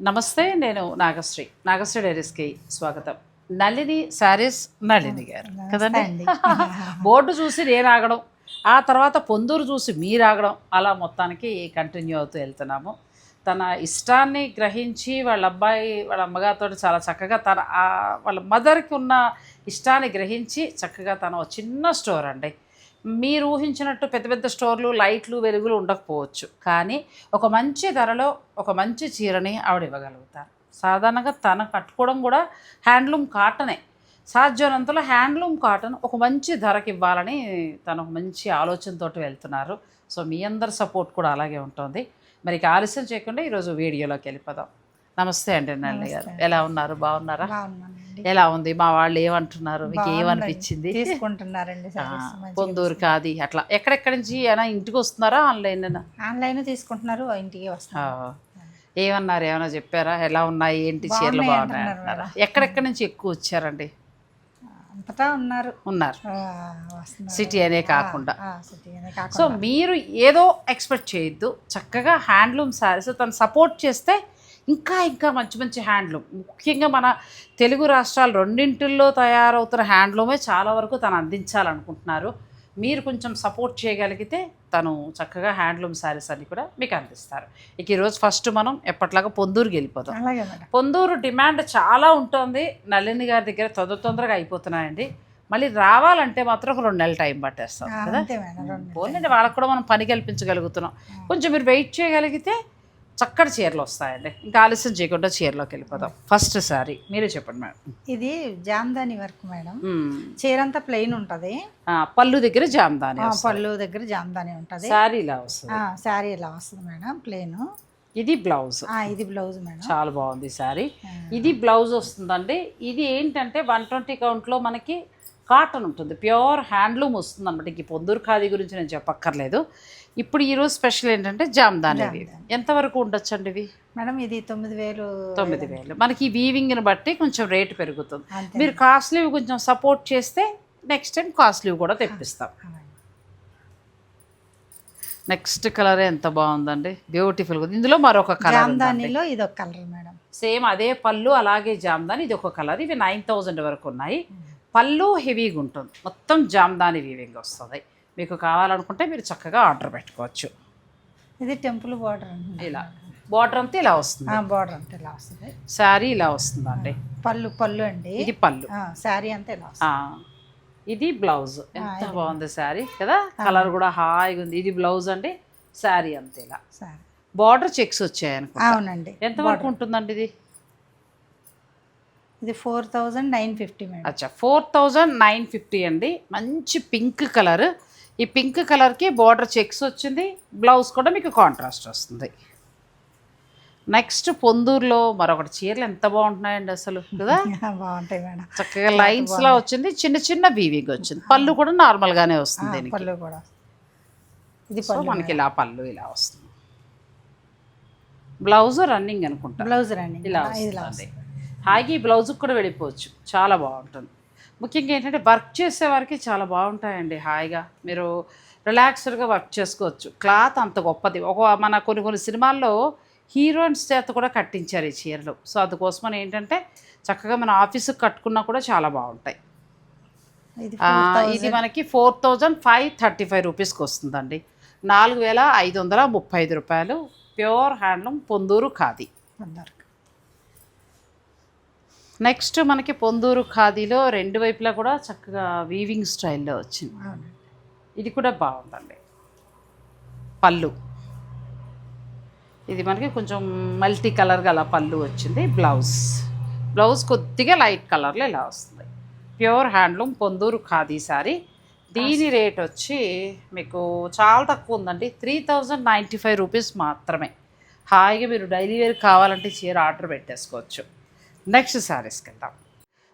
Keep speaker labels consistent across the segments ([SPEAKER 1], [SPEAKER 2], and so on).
[SPEAKER 1] నమస్తే నేను నాగశ్రీ. నాగశ్రీ డైరీస్కి స్వాగతం. నళిని శారీస్ నళిని గారు. కదండి. బోర్డు చూసి నేను ఆగడం ఆ తర్వాత పొందూరు చూసి మీరు ఆగడం అలా మొత్తానికి కంటిన్యూ అవుతూ వెళ్తున్నాము. తన ఇష్టాన్ని గ్రహించి వాళ్ళ అబ్బాయి వాళ్ళ అమ్మగారితో చాలా చక్కగా తన వాళ్ళ మదర్కి ఉన్న ఇష్టాన్ని గ్రహించి చక్కగా తన చిన్న స్టోర్ అండి మీరు ఊహించినట్టు పెద్ద పెద్ద స్టోర్లు లైట్లు వెలుగులు ఉండకపోవచ్చు. కానీ ఒక మంచి ధరలో ఒక మంచి చీరని ఆవిడ ఇవ్వగలుగుతారు సాధారణంగా తన కట్టుకోవడం కూడా హ్యాండ్లూమ్ కాటనే. సాధ్యమైనంతలో హ్యాండ్లూమ్ కాటన్ ఒక మంచి ధరకి ఇవ్వాలని తను ఒక మంచి ఆలోచనతోటి వెళ్తున్నారు. సో మీ అందరి సపోర్ట్ కూడా అలాగే ఉంటుంది. మరి ఆలస్యం చేయకుండా ఈరోజు వీడియోలోకి వెళ్ళిపోదాం. నమస్తే అండి నల్లి గారు. ఎలా ఉన్నారు? బాగున్నారా? ఎలా ఉంది? మా వాళ్ళు ఏమంటున్నారు? మీకు. ఏమనిపించింది?
[SPEAKER 2] తీసుకుంటున్నారండి సారీస్
[SPEAKER 1] పొందూరు కాది అట్లా. ఎక్కడెక్కడి నుంచి అయినా ఇంటికి వస్తున్నారా ఆన్లైన్
[SPEAKER 2] ఆన్లైన్ తీసుకుంటున్నారు ఇంటికి వస్తున్నారు.
[SPEAKER 1] ఏమన్నారు? ఏమైనా చెప్పారా? ఎలా ఉన్నాయి? ఏంటి? చీరలు
[SPEAKER 2] బాగున్నాయి
[SPEAKER 1] ఎక్కడెక్కడి నుంచి ఎక్కువ వచ్చారండి?
[SPEAKER 2] అంతటా ఉన్నారు.
[SPEAKER 1] ఉన్నారు. సిటీ అనే కాకుండా. సో మీరు ఏదో ఎక్స్పెక్ట్ చేయొద్దు. చక్కగా హ్యాండ్లూమ్ శారీస్ తను సపోర్ట్ చేస్తే ఇంకా ఇంకా మంచి మంచి హ్యాండ్లూమ్. ముఖ్యంగా మన తెలుగు రాష్ట్రాలు రెండింటిల్లో తయారవుతున్న హ్యాండ్లూమే చాలా వరకు తను అందించాలనుకుంటున్నారు. మీరు కొంచెం సపోర్ట్ చేయగలిగితే తను చక్కగా హ్యాండ్లూమ్ శారీస్ అన్ని కూడా మీకు అందిస్తారు. ఇక ఈరోజు ఫస్ట్ మనం ఎప్పట్లాగా పొందూరుకి
[SPEAKER 2] మేడం.
[SPEAKER 1] పొందూరు డిమాండ్ చాలా ఉంటుంది. నళిని గారి దగ్గర తొందర తొందరగా అయిపోతున్నాయండి. మళ్ళీ రావాలంటే మాత్రం ఒక రెండు నెలలు టైం పట్టేస్తాం కదా? పోలేండి వాళ్ళకి కూడా మనం పని కల్పించగలుగుతున్నాం. కొంచెం మీరు వెయిట్ చేయగలిగితే చక్కటి చీరలు వస్తాయండి. ఇంకా ఆలస్యం చేయకుండా చీరలోకి వెళ్ళిపోదాం. ఫస్ట్ సారీ. మీరే చెప్పండి మేడం.
[SPEAKER 2] ఇది జామ్దాని వర్క్ మేడం. చీర అంతా ప్లెయిన్ ఉంటది.
[SPEAKER 1] పళ్ళు దగ్గర జామ్దాని
[SPEAKER 2] పళ్ళు దగ్గర జామ్దాని ఉంటది.
[SPEAKER 1] శారీ ఇలా వస్తుంది.
[SPEAKER 2] శారీ ఇలా వస్తుంది మేడం ప్లెయిన్.
[SPEAKER 1] ఇది బ్లౌజ్.
[SPEAKER 2] ఇది బ్లౌజ్ మేడం.
[SPEAKER 1] చాలా బాగుంది సారీ. ఇది బ్లౌజ్ వస్తుందండి. ఇది ఏంటంటే వన్ ట్వంటీ కౌంట్లో మనకి కాటన్ ఉంటుంది. ప్యూర్ హ్యాండ్లూమ్ వస్తుంది అనమాట ఇంక ఈ పొందూరు ఖాదీ గురించి నేను చెప్పక్కర్లేదు. ఇప్పుడు ఈరోజు స్పెషల్ ఏంటంటే జామ్దాని ఇవి ఎంతవరకు ఉండొచ్చండి ఇవి?
[SPEAKER 2] మేడం ఇది తొమ్మిది వేలు
[SPEAKER 1] తొమ్మిది వేలు. మనకి ఈ వీవింగ్ని బట్టి కొంచెం రేటు పెరుగుతుంది. మీరు కాస్ట్లీ కొంచెం సపోర్ట్ చేస్తే నెక్స్ట్ టైం కాస్ట్లీ కూడా తెప్పిస్తాం. నెక్స్ట్ కలర్ ఎంత బాగుందండి. బ్యూటిఫుల్ ఇందులో మరొక కలర్
[SPEAKER 2] జామ్దానిలో ఇది ఒక కలర్ మేడం.
[SPEAKER 1] సేమ్ అదే పళ్ళు అలాగే జామ్దాని ఇది ఒక కలర్. ఇవి నైన్ థౌజండ్ వరకు ఉన్నాయి. పళ్ళు హెవీగా ఉంటుంది. మొత్తం జామ్దాని వీవింగ్ వస్తుంది. మీకు కావాలనుకుంటే మీరు చక్కగా ఆర్డర్ పెట్టుకోవచ్చు.
[SPEAKER 2] ఇది టెంపుల్ బార్డర్
[SPEAKER 1] ఇలా బార్డర్ అంతా ఇలా వస్తుంది.
[SPEAKER 2] బార్డర్ అంతా ఇలా వస్తుంది.
[SPEAKER 1] శారీ ఇలా వస్తుందండి.
[SPEAKER 2] పళ్ళు పళ్ళు అండి.
[SPEAKER 1] ఇది పళ్ళు.
[SPEAKER 2] శారీ అంతా ఇలా
[SPEAKER 1] ఇది బ్లౌజ్. ఎంత బాగుంది శారీ కదా? కలర్ కూడా హాయిగా ఉంది. ఇది బ్లౌజ్ అండి శారీ అంతే ఇలా. బార్డర్ చెక్స్ వచ్చాయి అనుకో
[SPEAKER 2] అవునండి.
[SPEAKER 1] ఎంత వరకు ఉంటుందండి ఇది?
[SPEAKER 2] ఇది ఫోర్ థౌజండ్ నైన్ ఫిఫ్టీ
[SPEAKER 1] అచ్చా ఫోర్ థౌజండ్ నైన్ ఫిఫ్టీ అండి. మంచి పింక్ కలర్. ఈ పింక్ కలర్కి బార్డర్ చెక్స్ వచ్చింది బ్లౌజ్ కూడా మీకు కాంట్రాస్ట్ వస్తుంది. నెక్స్ట్ పొందూరులో మరొకటి చీరలు ఎంత బాగుంటున్నాయండి అసలు కదా?
[SPEAKER 2] బాగుంటాయి మేడం.
[SPEAKER 1] చక్కగా లైన్స్ లా వచ్చింది చిన్న చిన్న వీవింగ్ వచ్చింది. పళ్ళు కూడా నార్మల్ గానే వస్తుంది
[SPEAKER 2] పళ్ళు కూడా. ఇది
[SPEAKER 1] మనకి ఇలా పళ్ళు ఇలా వస్తుంది. బ్లౌజ్ రన్నింగ్ అనుకుంటా.
[SPEAKER 2] బ్లౌజ్ రండి
[SPEAKER 1] ఇలా వస్తుంది. హాయిగా ఈ బ్లౌజ్కి కూడా వెళ్ళిపోవచ్చు. చాలా బాగుంటుంది. ముఖ్యంగా ఏంటంటే వర్క్ చేసే వారికి చాలా బాగుంటాయండి హాయిగా. మీరు రిలాక్స్డ్గా వర్క్ చేసుకోవచ్చు. క్లాత్ అంత గొప్పది. ఒక మన కొన్ని కొన్ని సినిమాల్లో హీరోయిన్స్ చేత కూడా కట్టించారు ఈ చీరలు. సో అందుకోసమని ఏంటంటే చక్కగా మన ఆఫీసుకి కట్టుకున్నా కూడా చాలా బాగుంటాయి.
[SPEAKER 2] ఇది
[SPEAKER 1] మనకి four thousand five thirty five రూపీస్కి వస్తుందండి. నాలుగు వేల ఐదు వందల ముప్పై ఐదు రూపాయలు. Pure handloom Ponduru khadi.
[SPEAKER 2] అందరికి
[SPEAKER 1] నెక్స్ట్ మనకి పొందూరు ఖాదీలో రెండు వైపులా కూడా చక్కగా వీవింగ్ స్టైల్లో వచ్చింది. ఇది కూడా బాగుందండి. పళ్ళు. ఇది మనకి కొంచెం మల్టీ కలర్ గల పళ్ళు వచ్చింది. బ్లౌజ్ బ్లౌజ్ కొద్దిగా లైట్ కలర్లో ఇలా వస్తుంది. ప్యూర్ హ్యాండ్లూమ్ పొందూరు ఖాదీ సారీ దీని రేట్ వచ్చి మీకు చాలా తక్కువ ఉందండి. Three thousand ninety five rupees మాత్రమే. హాయిగా మీరు డైలీ వేర్ కావాలంటే చీర ఆర్డర్ పెట్టేసుకోవచ్చు. నెక్స్ట్ శారీస్కి వెళ్దాం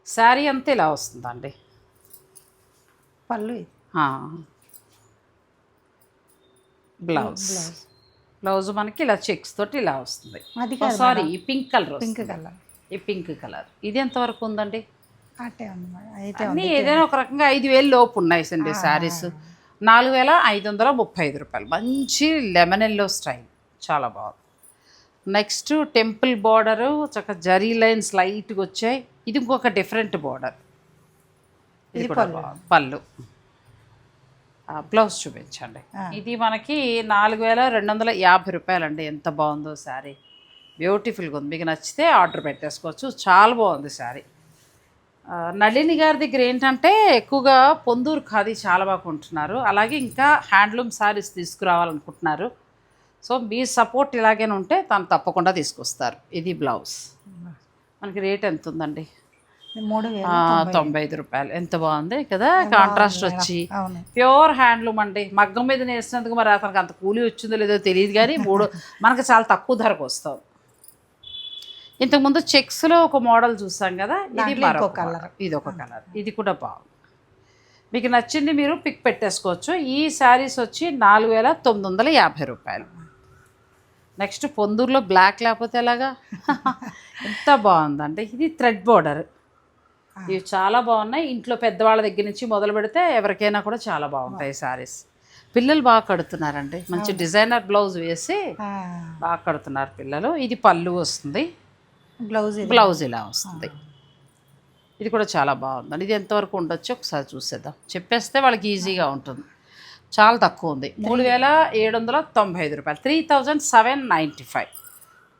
[SPEAKER 1] శారీ అంతా ఇలా వస్తుందండి.
[SPEAKER 2] పళ్ళు.
[SPEAKER 1] బ్లౌజ్. బ్లౌజ్. మనకి ఇలా చెక్స్ తోటి ఇలా వస్తుంది.
[SPEAKER 2] అది
[SPEAKER 1] సారీ ఈ పింక్ కలర్
[SPEAKER 2] పింక్ కలర్.
[SPEAKER 1] ఈ పింక్ కలర్. ఇది ఎంతవరకు ఉందండి?
[SPEAKER 2] అట్టే ఉంది
[SPEAKER 1] ఏదైనా ఒక రకంగా ఐదు వేలు లోపు ఉన్నాయి సండి శారీస్. నాలుగు వేల ఐదు వందల ముప్పై ఐదు రూపాయలు. మంచి లెమన్ ఎల్లో స్టైల్. చాలా బాగుంది. నెక్స్ట్ టెంపుల్ బార్డరు చక్కగా జరీ లైన్స్ లైట్గా వచ్చాయి. ఇది ఇంకొక డిఫరెంట్ బార్డర్. ఇది. పళ్ళు. బ్లౌజ్ చూపించండి. ఇది మనకి నాలుగు వేల రెండు వందల యాభై రూపాయలండి. ఎంత బాగుందో శారీ. బ్యూటిఫుల్గా ఉంది. మీకు నచ్చితే ఆర్డర్ పెట్టేసుకోవచ్చు. చాలా బాగుంది శారీ. నళిని గారి దగ్గర ఏంటంటే ఎక్కువగా పొందూరు ఖాదీ చాలా బాగా కొంటున్నారు. అలాగే ఇంకా హ్యాండ్లూమ్ శారీస్ తీసుకురావాలనుకుంటున్నారు. సో మీ సపోర్ట్ ఇలాగైనా ఉంటే తను తప్పకుండా తీసుకొస్తారు. ఇది బ్లౌజ్. మనకి రేట్ ఎంత ఉందండి
[SPEAKER 2] మూడు
[SPEAKER 1] తొంభై ఐదు. రూపాయలు. ఎంత బాగుంది? కదా? కాంట్రాస్ట్ వచ్చి. ప్యూర్ హ్యాండ్లూమ్ అండి. మగ్గం మీద నేసినందుకు మరి అతనికి అంత కూలీ వచ్చిందో లేదో తెలియదు కానీ మూడు మనకు చాలా తక్కువ ధరకు వస్తాం ఇంతకుముందు చెక్స్లో ఒక మోడల్ చూసాం కదా? ఇది model. ఇది ఒక కలర్. ఇది కూడా బాగుంది. మీకు నచ్చింది మీరు పిక్ పెట్టేసుకోవచ్చు. ఈ శారీస్ వచ్చి నాలుగు వేల తొమ్మిది వందల యాభై రూపాయలు. నెక్స్ట్ పొందూరులో బ్లాక్ లేకపోతే ఎలాగా? ఎంత బాగుందండి ఇది థ్రెడ్ బోర్డర్. ఇవి చాలా బాగున్నాయి. ఇంట్లో పెద్దవాళ్ళ దగ్గర నుంచి మొదలు పెడితే ఎవరికైనా కూడా చాలా బాగుంటాయి శారీస్ పిల్లలు బాగా కడుతున్నారండి. మంచి డిజైనర్ బ్లౌజ్ వేసి బాగా కడుతున్నారు పిల్లలు. ఇది పళ్ళు వస్తుంది.
[SPEAKER 2] బ్లౌజ్
[SPEAKER 1] బ్లౌజ్ ఇలా వస్తుంది. ఇది కూడా చాలా బాగుందండి. ఇది ఎంతవరకు ఉండొచ్చు ఒకసారి చూసేద్దాం. చెప్పేస్తే వాళ్ళకి ఈజీగా ఉంటుంది. చాలా తక్కువ ఉంది. మూడు వేల ఏడు వందల తొంభై ఐదు రూపాయలు. Three thousand seven ninety five.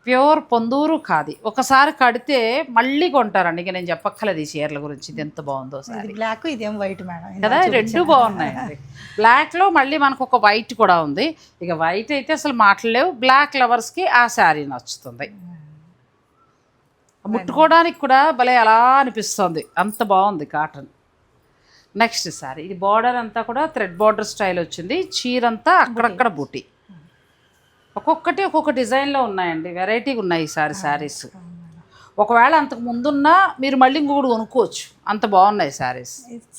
[SPEAKER 1] Pure Ponduru khadi. ఒకసారి కడితే మళ్ళీ కొంటారండి. ఇక నేను చెప్పక్కర్లేదు ఈ చీరల గురించి. ఇది ఎంత బాగుందో సార్
[SPEAKER 2] బ్లాక్ ఇదేం వైట్ మేడం
[SPEAKER 1] కదా రెండు బాగున్నాయండి. బ్లాక్లో మళ్ళీ మనకు ఒక వైట్ కూడా ఉంది. ఇక వైట్ అయితే అసలు మాటలేవు బ్లాక్ లవర్స్కి ఆ శారీ నచ్చుతుంది. ముట్టుకోవడానికి కూడా భలే అలా అనిపిస్తుంది. అంత బాగుంది కాటన్. నెక్స్ట్ శారీ ఇది బార్డర్ అంతా కూడా థ్రెడ్ బార్డర్ స్టైల్ వచ్చింది. చీర అంతా అక్కడక్కడ బూటీ. ఒక్కొక్కటి ఒక్కొక్క డిజైన్లో ఉన్నాయండి. వెరైటీగా ఉన్నాయి ఈ సారీ శారీస్ ఒకవేళ అంతకు ముందున్నా మీరు మళ్ళీ ఇంకొకటి కొనుక్కోవచ్చు. అంత బాగున్నాయి శారీస్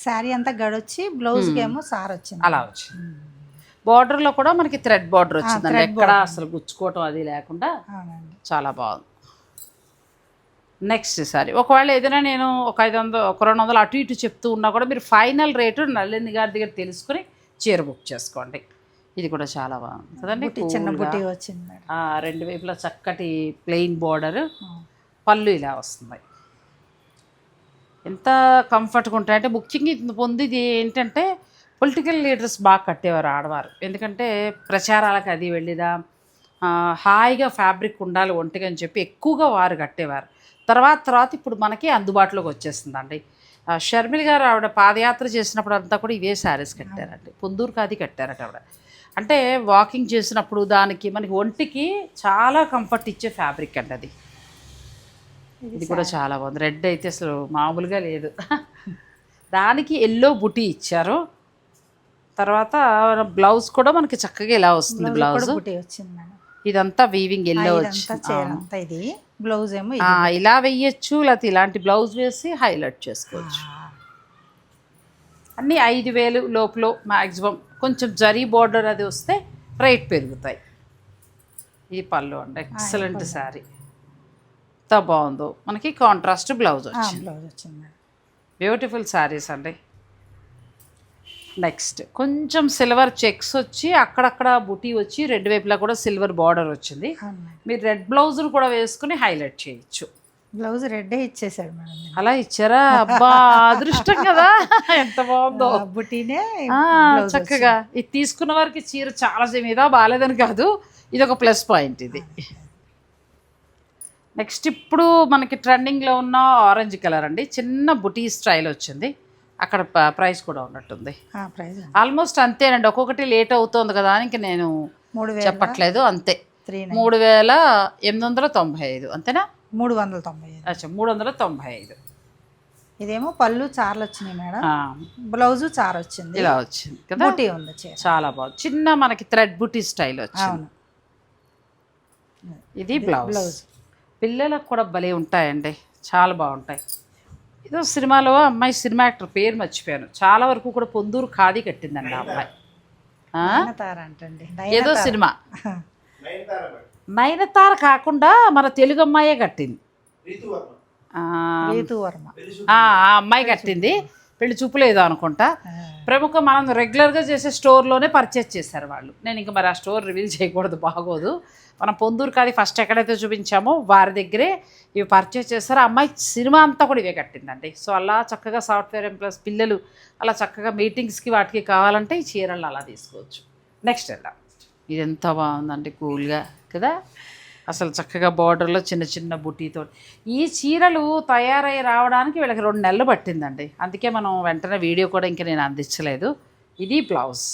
[SPEAKER 2] శారీ అంతా గడొచ్చి బ్లౌజ్కి ఏమో సార్ వచ్చింది.
[SPEAKER 1] అలా వచ్చింది. బార్డర్లో కూడా మనకి థ్రెడ్ బార్డర్ వచ్చిందండి. ఎక్కడ అసలు గుచ్చుకోవటం అది లేకుండా చాలా బాగుంది. నెక్స్ట్ సారీ. ఒకవేళ ఏదైనా నేను ఒక ఐదు వందలు ఒక రెండు వందలు అటు ఇటు చెప్తూ ఉన్నా కూడా మీరు ఫైనల్ రేటు నల్లిని గారి దగ్గర తెలుసుకుని చీర బుక్ చేసుకోండి. ఇది కూడా చాలా బాగుంది. కదండి?
[SPEAKER 2] చిన్న. బుట్టి వచ్చింది
[SPEAKER 1] రెండు వైపులా చక్కటి ప్లెయిన్ బార్డర్. పళ్ళు ఇలా వస్తుంది ఎంత కంఫర్ట్గా ఉంటాయంటే ముఖ్యంగా ఇది పొందిది ఏంటంటే పొలిటికల్ లీడర్స్ బాగా కట్టేవారు ఆడవారు. ఎందుకంటే ప్రచారాలకు అది వెళ్ళిదా హాయిగా ఫ్యాబ్రిక్ ఉండాలి ఒంటిగా అని చెప్పి ఎక్కువగా వారు కట్టేవారు. తర్వాత తర్వాత ఇప్పుడు మనకి అందుబాటులోకి వచ్చేస్తుందండి. షర్మిల గారు ఆవిడ పాదయాత్ర చేసినప్పుడు అంతా కూడా ఇవే శారీస్ కట్టారండి. పొందూరు కాది కట్టారట ఆవిడ. అంటే వాకింగ్ చేసినప్పుడు దానికి మనకి ఒంటికి చాలా కంఫర్ట్ ఇచ్చే ఫ్యాబ్రిక్ అండి అది. ఇది కూడా చాలా బాగుంది. రెడ్ అయితే అసలు మామూలుగా లేదు. దానికి ఎల్లో బుటీ ఇచ్చారు. తర్వాత బ్లౌజ్ కూడా మనకి చక్కగా ఇలా వస్తుంది బ్లౌజ్
[SPEAKER 2] బుట్టి వచ్చింది
[SPEAKER 1] ఇదంతా వీవింగ్ ఎల్లో
[SPEAKER 2] ఇదంతా ఇది. బ్లౌజ్ ఏమో
[SPEAKER 1] ఇలా వెయ్యొచ్చు లేకపోతే ఇలాంటి బ్లౌజ్ వేసి హైలైట్ చేసుకోవచ్చు. అన్నీ ఐదు వేలు లోపల మ్యాక్సిమం కొంచెం జరీ బార్డర్ అది వస్తే రేట్ పెరుగుతాయి. ఈ పళ్ళు అండి ఎక్సలెంట్ శారీ ఎంత బాగుందో. మనకి కాంట్రాస్ట్ బ్లౌజ్ వచ్చింది.
[SPEAKER 2] బ్లౌజ్ వచ్చింది.
[SPEAKER 1] బ్యూటిఫుల్ శారీస్ అండి. నెక్స్ట్. కొంచెం సిల్వర్ చెక్స్ వచ్చి అక్కడక్కడ బుటీ వచ్చి రెండు వైపులా కూడా సిల్వర్ బార్డర్ వచ్చింది. మీరు రెడ్ బ్లౌజ్ను కూడా వేసుకుని హైలైట్ చేయొచ్చు.
[SPEAKER 2] బ్లౌజ్ రెడ్డే ఇచ్చేసాడు మేడం.
[SPEAKER 1] అలా ఇచ్చారా? అబ్బా అదృష్టం కదా. ఎంత బాగుందో.
[SPEAKER 2] ఆ,
[SPEAKER 1] చక్కగా. ఇది తీసుకున్న వారికి చీర చాలా మీద బాగాలేదని కాదు. ఇది ఒక ప్లస్ పాయింట్ ఇది. నెక్స్ట్ ఇప్పుడు మనకి ట్రెండింగ్లో ఉన్న ఆరెంజ్ కలర్ అండి. చిన్న బుటీ స్టైల్ వచ్చింది. అక్కడ ప్రైస్ కూడా ఉన్నట్టుంది. ఆల్మోస్ట్ అంతేనండి. ఒక్కొక్కటి లేట్ అవుతోంది కదా అని ఇంక నేను
[SPEAKER 2] మూడు
[SPEAKER 1] చెప్పట్లేదు అంతే. మూడు వేల ఎనిమిది వందల తొంభై ఐదు అంతేనా?
[SPEAKER 2] మూడు వందల తొంభై ఐదు.
[SPEAKER 1] అచ్చా మూడు వందల తొంభై ఐదు.
[SPEAKER 2] ఇదేమో పళ్ళు చార్లు వచ్చినాయి మేడం. బ్లౌజు చార్ వచ్చింది.
[SPEAKER 1] ఇలా వచ్చింది కదా?
[SPEAKER 2] ఉంది
[SPEAKER 1] చాలా బాగుంది చిన్న మనకి థ్రెడ్ బుటీ స్టైల్ వచ్చింది. ఇది బ్లౌజ్.
[SPEAKER 2] బ్లౌజ్.
[SPEAKER 1] పిల్లలకు కూడా భలే ఉంటాయండి. చాలా బాగుంటాయి. ఏదో సినిమాలో అమ్మాయి సినిమా యాక్టర్ పేరు మర్చిపోయాను. చాలా వరకు కూడా పొందూరు ఖాదీ కట్టిందండి ఆ అమ్మాయి. ఏదో సినిమా. నయనతార కాకుండా మన తెలుగు అమ్మాయే కట్టింది. ఆ,
[SPEAKER 2] రీతు వర్మ.
[SPEAKER 1] ఆ ఆ అమ్మాయి కట్టింది. పెళ్ళి చూపు లేదు అనుకుంటా. ప్రముఖ మనం రెగ్యులర్గా చేసే స్టోర్లోనే పర్చేస్ చేశారు వాళ్ళు. నేను ఇంకా మరి ఆ స్టోర్ రివీల్ చేయకూడదు బాగోదు. మనం పొందూరు కాది ఫస్ట్ ఎక్కడైతే చూపించామో వారి దగ్గరే ఇవి పర్చేస్ చేస్తారు ఆ అమ్మాయి సినిమా అంతా కూడా ఇవే కట్టిందండి. సో అలా చక్కగా సాఫ్ట్వేర్ ఎంప్లాయీస్ పిల్లలు అలా చక్కగా మీటింగ్స్కి వాటికి కావాలంటే ఈ చీరలు అలా తీసుకోవచ్చు. నెక్స్ట్ వెళ్దాం. ఇది ఎంత బాగుందండి కూల్గా కదా? అసలు చక్కగా బార్డర్లో చిన్న చిన్న బుటీతో ఈ చీరలు తయారై రావడానికి వీళ్ళకి రెండు నెలలు పట్టిందండి. అందుకే మనం వెంటనే వీడియో కూడా ఇంకా నేను అందించలేదు. ఇది బ్లౌజ్.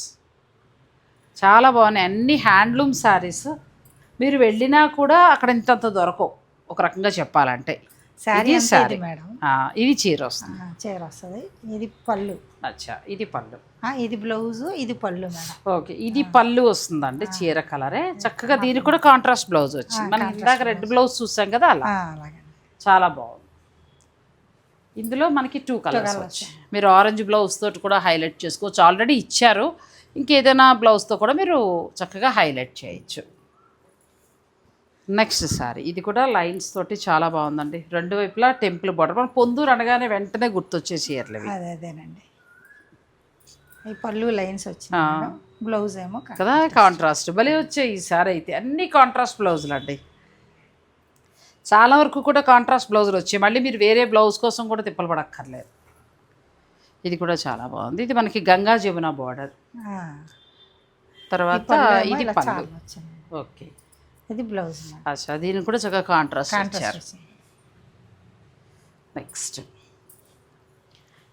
[SPEAKER 1] చాలా బాగున్నాయి. అన్ని హ్యాండ్లూమ్ శారీస్. మీరు వెళ్ళినా కూడా అక్కడ ఇంతంత దొరకవు. ఒక రకంగా చెప్పాలంటే.
[SPEAKER 2] శారీ
[SPEAKER 1] శారీ.
[SPEAKER 2] మేడం.
[SPEAKER 1] ఇది చీర వస్తుంది.
[SPEAKER 2] చీర వస్తుంది. ఇది పళ్ళు.
[SPEAKER 1] అచ్చా ఇది పళ్ళు.
[SPEAKER 2] ఇది బ్లౌజు ఇది పళ్ళు
[SPEAKER 1] ఓకే ఇది పళ్ళు వస్తుందండి చీర కలరే. చక్కగా దీనికి కూడా కాంట్రాస్ట్ బ్లౌజ్ వచ్చింది. మనం ఇందాక రెడ్ బ్లౌజ్ చూసాం కదా అలా. చాలా బాగుంది. ఇందులో మనకి టూ కలర్స్ వచ్చాయి. మీరు ఆరెంజ్ బ్లౌజ్ తోటి కూడా హైలైట్ చేసుకోవచ్చు. ఆల్రెడీ ఇచ్చారు. ఇంకేదైనా బ్లౌజ్తో కూడా మీరు చక్కగా హైలైట్ చేయొచ్చు. నెక్స్ట్ సారీ. ఇది కూడా లైన్స్ తోటి చాలా బాగుందండి. రెండు వైపులా టెంపుల్ బార్డర్. మన పొందూరు అనగానే వెంటనే గుర్తొచ్చే చీరలు
[SPEAKER 2] అదే అదేనండి. ఈ పళ్ళు లైన్స్ వచ్చినాయి. బ్లౌజ్ ఏమో
[SPEAKER 1] కదా కాంట్రాస్ట్ భలే వచ్చాయి ఈసారి అయితే. అన్ని కాంట్రాస్ట్ బ్లౌజులు అండి. చాలా వరకు కూడా కాంట్రాస్ట్ బ్లౌజులు వచ్చాయి. మళ్ళీ మీరు వేరే బ్లౌజ్ కోసం కూడా తిప్పలు పడక్కర్లేదు. ఇది కూడా చాలా బాగుంది. ఇది మనకి గంగా జమున బార్డర్. తర్వాత ఇది పళ్ళు. ఓకే.
[SPEAKER 2] ఇది బ్లౌజ్
[SPEAKER 1] అచ్చా దీనికి కూడా చక్కగా కాంట్రాస్ట్ ఇచ్చారు. నెక్స్ట్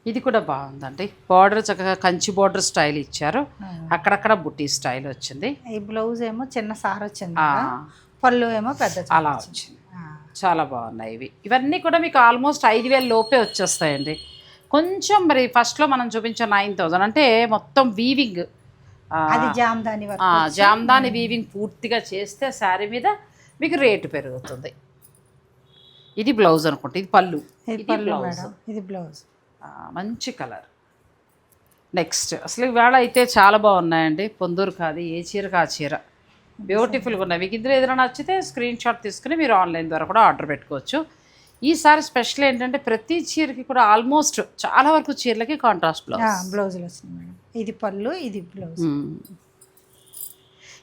[SPEAKER 1] ఇది కూడా బాగుందండి. బార్డర్ చక్కగా కంచి బార్డర్ స్టైల్ ఇచ్చారు. అక్కడక్కడ బుట్టి స్టైల్ వచ్చింది.
[SPEAKER 2] ఈ బ్లౌజ్ ఏమో చిన్న సార్ వచ్చింది. పళ్ళు ఏమో పెద్ద
[SPEAKER 1] అలా
[SPEAKER 2] వచ్చింది.
[SPEAKER 1] చాలా బాగున్నాయి ఇవి. ఇవన్నీ కూడా మీకు ఆల్మోస్ట్ ఐదు వేల లోపే వచ్చేస్తాయండి. కొంచెం మరి ఫస్ట్లో మనం చూపించిన నైన్ థౌజండ్ అంటే మొత్తం వీవింగ్
[SPEAKER 2] అది జామ్దాని
[SPEAKER 1] జామ్దాని వీవింగ్ పూర్తిగా చేస్తే శారీ మీద మీకు రేటు పెరుగుతుంది. ఇది బ్లౌజ్ అనుకుంటా ఇది పళ్ళు.
[SPEAKER 2] ఇది పళ్ళు ఇది బ్లౌజ్.
[SPEAKER 1] మంచి కలర్. నెక్స్ట్ అసలు ఇవాళ అయితే చాలా బాగున్నాయండి. పొందూరు కాదు ఏ చీరకు ఆ చీర. బ్యూటిఫుల్గా ఉన్నాయి. మీకు ఇందులో ఏదైనా నచ్చితే స్క్రీన్ షాట్ తీసుకుని మీరు ఆన్లైన్ ద్వారా కూడా ఆర్డర్ పెట్టుకోవచ్చు. ఈసారి స్పెషల్ ఏంటంటే ప్రతి చీరకి కూడా ఆల్మోస్ట్ చాలా వరకు చీరలకి కాంట్రాస్ట్ బ్లౌజ్
[SPEAKER 2] బ్లౌజులు వచ్చినాయి మేడం. ఇది పళ్ళు ఇది బ్లౌజ్